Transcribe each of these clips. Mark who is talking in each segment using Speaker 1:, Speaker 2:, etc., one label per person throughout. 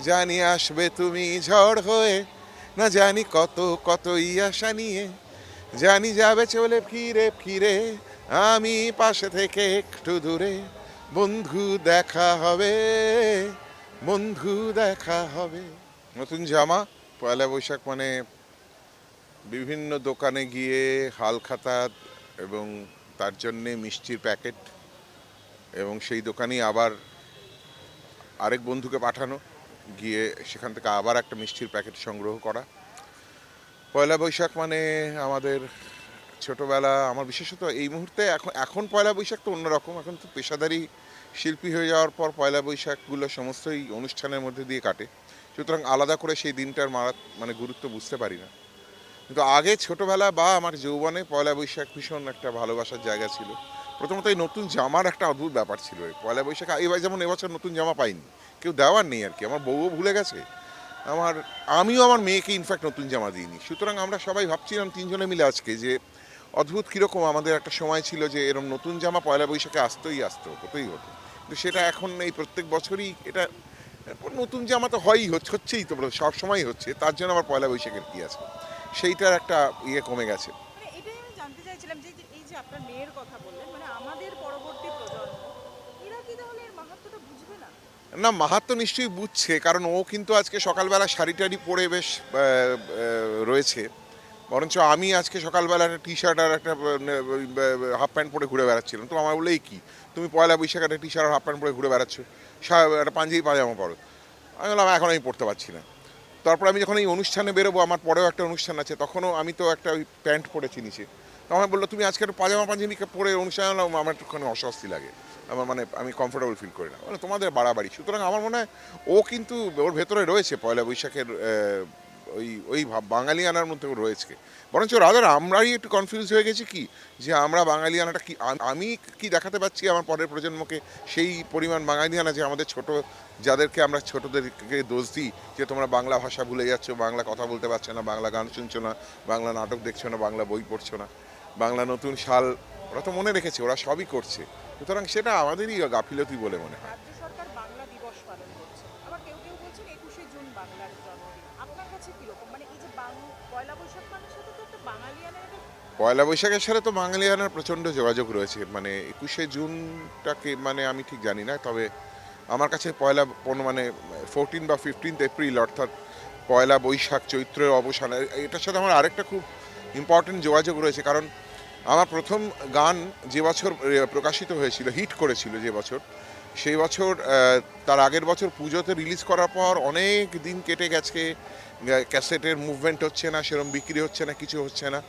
Speaker 1: জানি আসবে তুমি ঝড় হয়ে, না জানি কত, কতই আশা নিয়ে। জানি যাবে চলে ফিরে ফিরে, আমি পাশে থেকে একটু দূরে। বন্ধু দেখা হবে, বন্ধু দেখা হবে। নতুন জামা, পয়লা বৈশাখ মানে বিভিন্ন দোকানে গিয়ে হালখাতা এবং তার জন্যে মিষ্টির প্যাকেট এবং সেই দোকানেই আবার আরেক বন্ধুকে পাঠানো। গিয়ে সেখান থেকে আবার একটা মিষ্টির প্যাকেট সংগ্রহ করা। পয়লা বৈশাখ মানে আমাদের ছোটবেলা, আমার বিশেষত এই মুহূর্তে এখন এখন পয়লা বৈশাখ তো অন্যরকম, এখন তো পেশাদারি শিল্পী হয়ে যাওয়ার পর পয়লা বৈশাখগুলো সমস্তই অনুষ্ঠানের মধ্যে দিয়ে কাটে। সুতরাং আলাদা করে সেই দিনটার মারা মানে গুরুত্ব বুঝতে পারি না। কিন্তু আগে ছোটবেলা বা আমার যৌবনে পয়লা বৈশাখ ভীষণ একটা ভালোবাসার জায়গা ছিল। প্রথমত এই নতুন জামার একটা অদ্ভুত ব্যাপার ছিল। পয়লা বৈশাখ এবার যেমন এবছর নতুন জামা পাইনি। কেউ দেওয়ার নেই আর কি, আমার বউও ভুলে গেছে। আমার, আমিও আমার মেয়েকে ইনফ্যাক্ট নতুন জামা দিইনি। সুতরাং আমরা সবাই ভাবছিলাম তিনজনে মিলে আজকে যে অদ্ভুত কীরকম আমাদের একটা সময় ছিল যে এরকম নতুন জামা পয়লা বৈশাখে আসতেই আসতো, হতেই হতো। কিন্তু সেটা এখন এই প্রত্যেক বছরই এটা নতুন জামা তো হয়ই হচ্ছেই তো সব সময়ই হচ্ছে। তার জন্য আমার পয়লা বৈশাখের কী আছে? সেইটার একটা ইয়ে কমে গেছে
Speaker 2: মানে এটাই আমি জানতে চাইছিলাম যে এই আপনার মেয়ের কথা বললেন মানে আমাদের পরবর্তী প্রজন্ম, এরা কি তাহলে এর মাহাত্ম্যটা বুঝবে না?
Speaker 1: না মাহাত্ম নিশ্চয়ই বুঝছে, কারণ ও কিন্তু আজকে সকালবেলা শাড়ি টাড়ি পরে বেশ রয়েছে। বরঞ্চ আমি আজকে সকালবেলা একটা টি শার্ট আর একটা হাফ প্যান্ট পরে ঘুরে বেড়াচ্ছিলাম। তো আমার বলেই কি? তুমি পয়লা বৈশাখ একটা টি শার্ট আর হাফ প্যান্ট পরে ঘুরে বেড়াচ্ছ। একটা পাঞ্জাবি পাজামা পরো। আমি বললাম, এখন আমি পড়তে পারছি না। তারপর আমি যখন এই অনুষ্ঠানে বেরোবো, আমার পরেও একটা অনুষ্ঠান আছে, তখনও আমি তো একটা ওই প্যান্ট পরেছি নিচে। তো আমায় বলল তুমি আজকে একটু পাজামা পাঞ্জাবি পরে অনুষ্ঠানে এলাম, আমার একটুখানি অস্বস্তি লাগে। আমার মানে আমি কমফোর্টেবল ফিল করি না। মানে তোমাদের বাড়াবাড়ি। সুতরাং আমার মনে হয় ও কিন্তু ওর ভেতরে রয়েছে পয়লা বৈশাখের ওই ওই ভাব বাঙালিয়ানার মধ্যে রয়েছে। বরঞ্চ রাদার আমরাই একটু কনফিউজ হয়ে গেছি কি? যে আমরা বাঙালিয়ানাটা কি আমি কি দেখাতে পাচ্ছি আমার পরের প্রজন্মকে সেই পরিমাণ বাঙালিয়ানা যে আমাদের ছোট যাদেরকে আমরা ছোটদেরকে দোষ দিই যে তোমরা বাংলা ভাষা ভুলে যাচ্ছ বাংলা কথা বলতে পারছ না বাংলা গান শুনছো না বাংলা নাটক দেখছ না বাংলা বই পড়ছো না? বাংলা নতুন সাল ওরা তো মনে রেখেছে ওরা সবই করছে। সুতরাং সেটা আমাদেরই গাফিলতি বলে মনে হয়।
Speaker 2: রাজ্য সরকার বাংলা দিবস পালন করছে। আবার কেউ কেউ বলছেন একুশে জুন বাংলার জন্মদিন। আপনার কাছে কীরকম মানে এই যে বাং- পয়লা
Speaker 1: বৈশাখের সাথে তো বাঙালিয়ানার প্রচণ্ড যোগাযোগ রয়েছে। মানে একুশে জুনটাকে মানে আমি ঠিক জানি না তবে আমার কাছে পয়লা মানে ফোরটিন বা ফিফটিন্থ এপ্রিল অর্থাৎ পয়লা বৈশাখ চৈত্রের অবসান এটার সাথে আমার আরেকটা খুব ইম্পর্টেন্ট যোগাযোগ রয়েছে, কারণ আমার প্রথম গান যে বছর প্রকাশিত হয়েছিল, হিট করেছিল যে বছর, সেই বছর তার আগের বছর পুজোতে রিলিজ করার পর অনেক দিন কেটে গেছে। ক্যাসেটের মুভমেন্ট হচ্ছে না সেরকম বিক্রি হচ্ছে না, কিছু হচ্ছে না।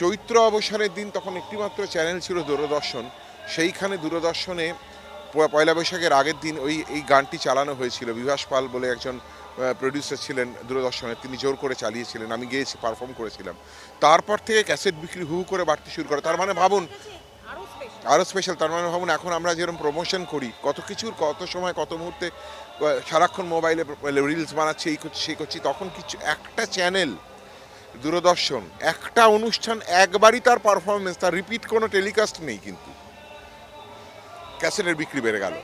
Speaker 1: চৈত্র অবসরের দিন তখন একটিমাত্র চ্যানেল ছিল দূরদর্শন, সেইখানে দূরদর্শনে পয়লা বৈশাখের আগের দিন ওই, এই গানটি চালানো হয়েছিল। বিভাস পাল বলে একজন প্রডিউসার ছিলেন দূরদর্শনে। তিনি জোর করে চালিয়েছিলেন। আমি গিয়েছি পারফর্ম করেছিলাম। তারপর থেকে ক্যাসেট বিক্রি হু করে বাড়তে শুরু করে। তার মানে ভাবুন আরও স্পেশাল তার মানে ভাবুন এখন আমরা যেরকম প্রমোশন করি, কত কিছুর কত সময়, কত মুহূর্তে সারাক্ষণ মোবাইলে রিলস বানাচ্ছি, এই করছি, সেই করছি, তখন কিছু, একটা চ্যানেল দূরদর্শন, একটা অনুষ্ঠান, একবারই তার পারফরমেন্স তার রিপিট কোনো টেলিকাস্ট নেই কিন্তু। ক্যাসেটের বিক্রি বেড়ে গেল